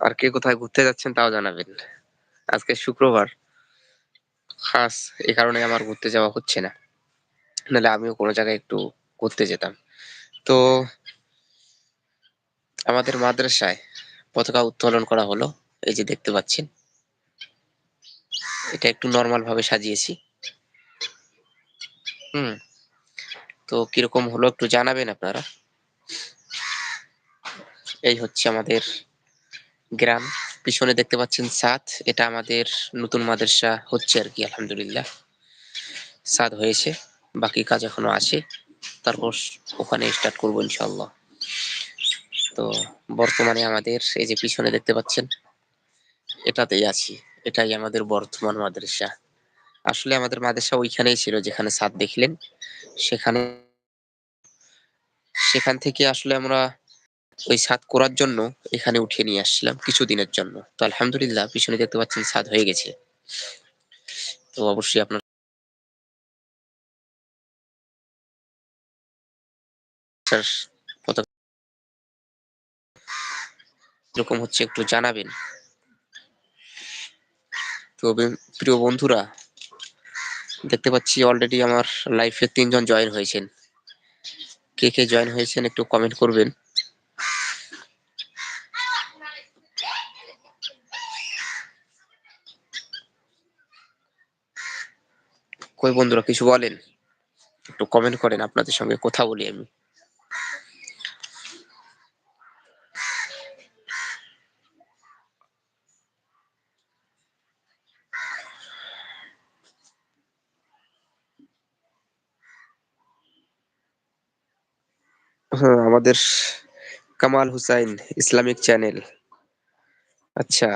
আর কে কোথায় ঘুরতে যাচ্ছেন তাও জানাবেন। আজকে শুক্রবার। খাস, এ কারণে আমার ঘুরতে যাওয়া হচ্ছে না। নাহলে আমিও কোনো জায়গায় একটু ঘুরতে যেতাম। তো আমাদের মাদ্রাসায় পতাকা উত্তোলন করা হলো, এই যে দেখতে পাচ্ছেন। এটা একটু নর্মাল ভাবে সাজিয়েছি। হুম, তো কীরকম হলো একটু জানাবেন আপনারা। এই হচ্ছে আমাদের গ্রাম, পিছনে দেখতে পাচ্ছেন সাত এটা আমাদের নতুন মাদ্রাসা হচ্ছে আর কি, আলহামদুলিল্লাহ। সাদ হয়েছে, বাকি কাজ এখনও আছে। তারপর ওখানে স্টার্ট করব ইনশাল্লাহ তো বর্তমানে আমাদের এই যে পিছনে দেখতে পাচ্ছেন, এটাতেই আছি। এটাই আমাদের বর্তমান মাদ্রাসা। আসলে আমাদের মাদ্রাসা ওইখানেই ছিল, যেখানে সাদ দেখলেন। সেখানে সেখান থেকে আসলে আমরা ওই ছাদ করার জন্য এখানে উঠিয়ে নিয়ে আসছিলাম কিছুদিনের জন্য। তো আলহামদুলিল্লাহ, পিছনে দেখতে পাচ্ছেন ছাদ হয়ে গেছে। তো অবশ্যই আপনার এরকম হচ্ছে একটু জানাবেন। তো প্রিয় বন্ধুরা, দেখতে পাচ্ছি অলরেডি আমার লাইফে তিনজন জয়েন হয়েছেন। কে কে জয়েন হয়েছেন একটু কমেন্ট করবেন। কই বন্ধুরা, কিছু বলেন? একটু কমেন্ট করেন, আপনাদের সঙ্গে কথা বলি আমি। হ্যাঁ আমাদের কামাল হুসাইন, ইসলামিক চ্যানেল। আচ্ছা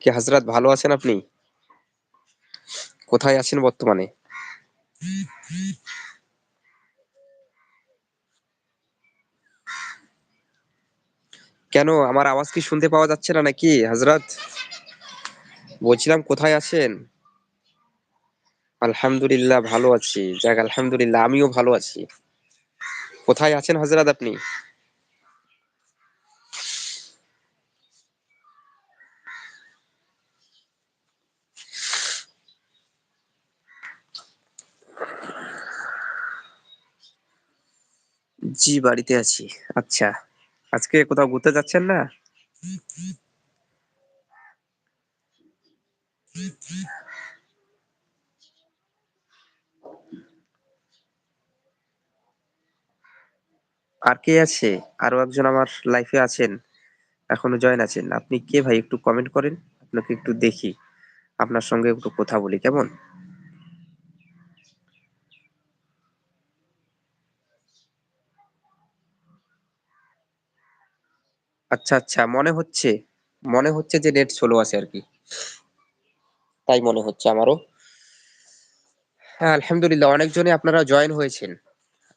কি হাজরাত, ভালো আছেন আপনি? কোথায় আছেন বর্তমানে? কেন? আমার আওয়াজ কি শুনতে পাওয়া যাচ্ছে না নাকি হাজরাত বলছিলাম কোথায় আছেন? আলহামদুলিল্লাহ ভালো আছি। যাক, আলহামদুলিল্লাহ, আমিও ভালো আছি। কোথায় আছেন হাজরাত আপনি? জি, বাড়িতে আছি। আচ্ছা আজকে কোথাও ঘুরতে যাচ্ছেন না? আর কে আছে? আরও একজন আমার লাইফে আছেন, এখনও জয়েন আছেন। আপনি কে ভাই, একটু কমেন্ট করেন, আপনাকে একটু দেখি। আপনার সঙ্গে একটু কথা বলি, কেমন? আচ্ছা আচ্ছা। মনে হচ্ছে মনে হচ্ছে যে নেট স্লো আছে আর কি। তাই মনে হচ্ছে আমারও। হ্যাঁ আলহামদুলিল্লাহ, অনেকজনই আপনারা জয়েন হয়েছেন।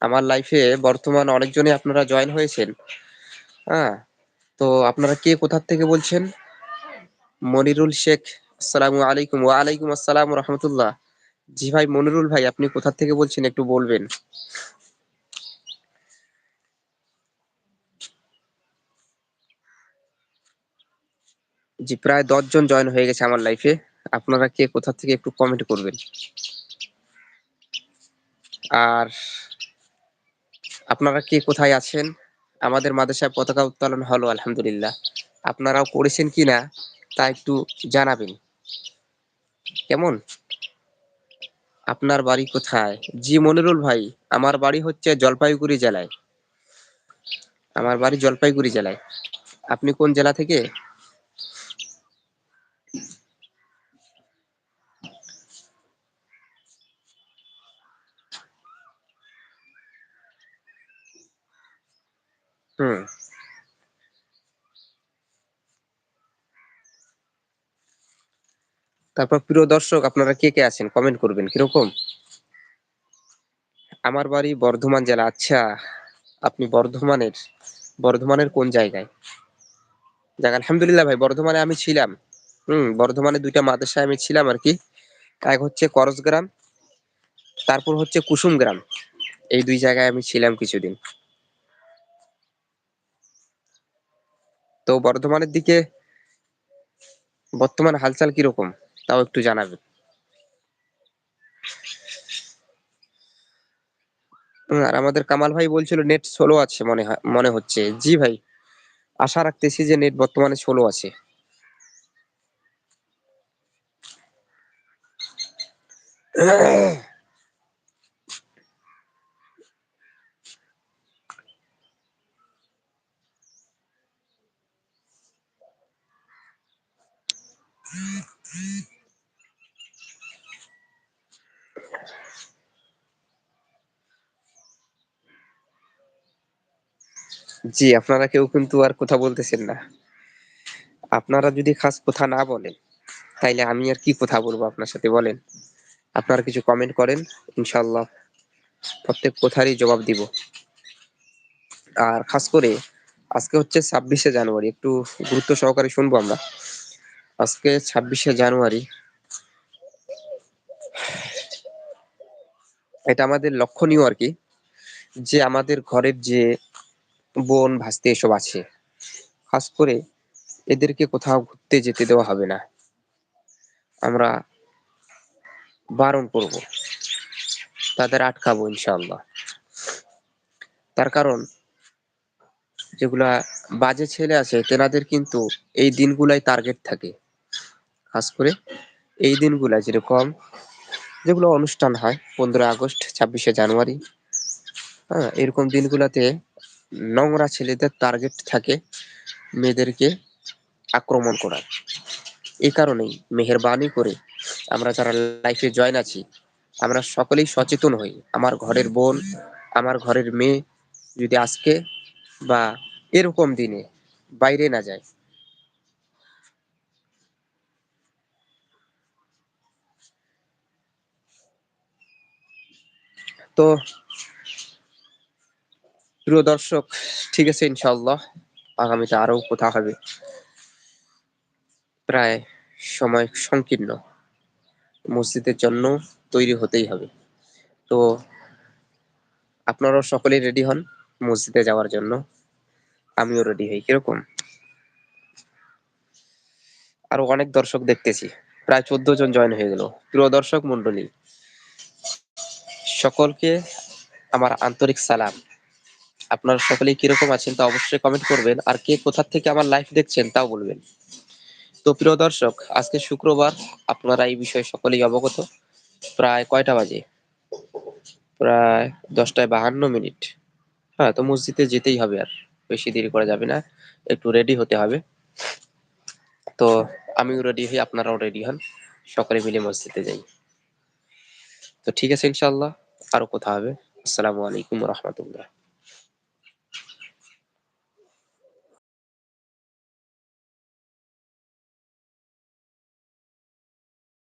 আমার লাইফে বর্তমান অনেকজনই আপনারা জয়েন হয়েছেন। হ্যাঁ তো আপনারা কে কোথা থেকে বলছেন? মনিরুল শেখ, আসসালামু আলাইকুম। ওয়া আলাইকুম আসসালাম রহমতুল্লাহ। জি ভাই, মনিরুল ভাই, আপনি কোথা থেকে বলছেন? একটু বলবেন। জি, প্রায় জন জয়েন হয়ে গেছে আমার লাইফে আপনারা কে, কোথা থেকে একটু কমেন্ট করবেন। আর আপনারা কে, কোথায় আছেন? আমাদের মাদ্রাসায় পতাকা উত্তোলন হলো, আলহামদুলিল্লাহ। আপনারাও করেছেন কিনা তা একটু জানাবেন। কেমন? আপনার বাড়ি কোথায়? জি, মনিরুল ভাই, আমার বাড়ি হচ্ছে জলপাইগুড়ি জেলায়। আমার বাড়ি জলপাইগুড়ি জেলায়। আপনি কোন জেলা থেকে? তারপর প্রিয় দর্শক, আপনারা কে কে আছেন? কমেন্ট করবেন, কীরকম? আমার বাড়ি বর্ধমান জেলা। আচ্ছা আপনি বর্ধমানের বর্ধমানের কোন জায়গায়? যাক, আলহামদুলিল্লাহ ভাই, বর্ধমানে আমি ছিলাম। হুম, বর্ধমানে দুইটা মাদ্রাসায় আমি ছিলাম আর কি। এক হচ্ছে করসগ্রাম তারপর হচ্ছে কুসুম গ্রাম। এই দুই জায়গায় আমি ছিলাম কিছুদিন। তো বর্ধমানের দিকে বর্তমান হালচাল কীরকম? তাও একটু জানাবেন। আর আমাদের কামাল ভাই বলছিল নেট স্লো আছে মনে হয়, মনে হচ্ছে। জি ভাই, আশা রাখতেছি যে নেট বর্তমানে স্লো আছে। জি, আপনারা কেউ কিন্তু আর কথা বলতেছেন না। আপনারা যদি খাস কথা না বলেন, তাইলে আমি আর কি কথা বলব আপনার সাথে বলেন? আপনারা কিছু কমেন্ট করেন ইনশাল্লাহ প্রত্যেক কথারই জবাব দিব। আর খাস করে আজকে হচ্ছে ছাব্বিশে জানুয়ারি, একটু গুরুত্ব সহকারে শুনব আমরা। আজকে ছাব্বিশে জানুয়ারি, এটা আমাদের লক্ষণীয় আর কি, যে আমাদের ঘরের যে বোন, ভাসতে এসব আছে। খাস করে এদেরকে কোথাও ঘুরতে যেতে দেওয়া হবে না। আমরা বারণ করব। তাদের আটকাবো ইনশাআল্লাহ। তার কারণ, যেগুলা বাজে ছেলে আছে, তেনাদের কিন্তু এই দিনগুলাই টার্গেট থাকে। খাস করে এই দিনগুলা যেরকম, যেগুলো অনুষ্ঠান হয়, পনেরোই আগস্ট, ছাব্বিশে জানুয়ারি হ্যাঁ এরকম দিনগুলাতে নোংরা ছেলেদের টার্গেট থাকে মেয়েদেরকে আক্রমণ করার। এই কারণেই মেহরবানি করে আমরা যারা লাইফে জয়েন আছি, আমরা সকলেই সচেতন হই। আমার ঘরের বোন, আমার ঘরের মেয়ে যদি আজকে বা এরকম দিনে বাইরে না যায়, তো প্রিয় দর্শক, ঠিক আছে ইনশাল্লাহ আগামীতে আরও কথা হবে। প্রায় সময় সংকীর্ণ। মসজিদের জন্য তৈরি হতেই হবে। তো আপনারাও সকলেই রেডি হন মসজিদে যাওয়ার জন্য। আমিও রেডি হই, কীরকম? আরও অনেক দর্শক দেখতেছি, প্রায় চোদ্দ জন জয়েন হয়ে গেল। প্রিয় দর্শক মন্ডলী সকলকে আমার আন্তরিক সালাম। আপনারা সকলেই কীরকম আছেন তা অবশ্যই কমেন্ট করবেন। আর কে কোথা থেকে আমার লাইভ দেখছেন তাও বলবেন। তো প্রিয় দর্শক, আজকে শুক্রবার, আপনারা এই বিষয়ে সকলেই অবগত। প্রায় কয়টা বাজে? প্রায় দশটায় বাহান্ন মিনিট। হ্যাঁ তো মসজিদে যেতেই হবে আর, বেশি দেরি করা যাবে না। একটু রেডি হতে হবে। তো আমিও রেডি হই, আপনারাও রেডি হন। সকলে মিলে মসজিদে যাই। তো ঠিক আছে ইনশাল্লাহ আরও কথা হবে। আসসালামু আলাইকুম রহমতুল্লাহ।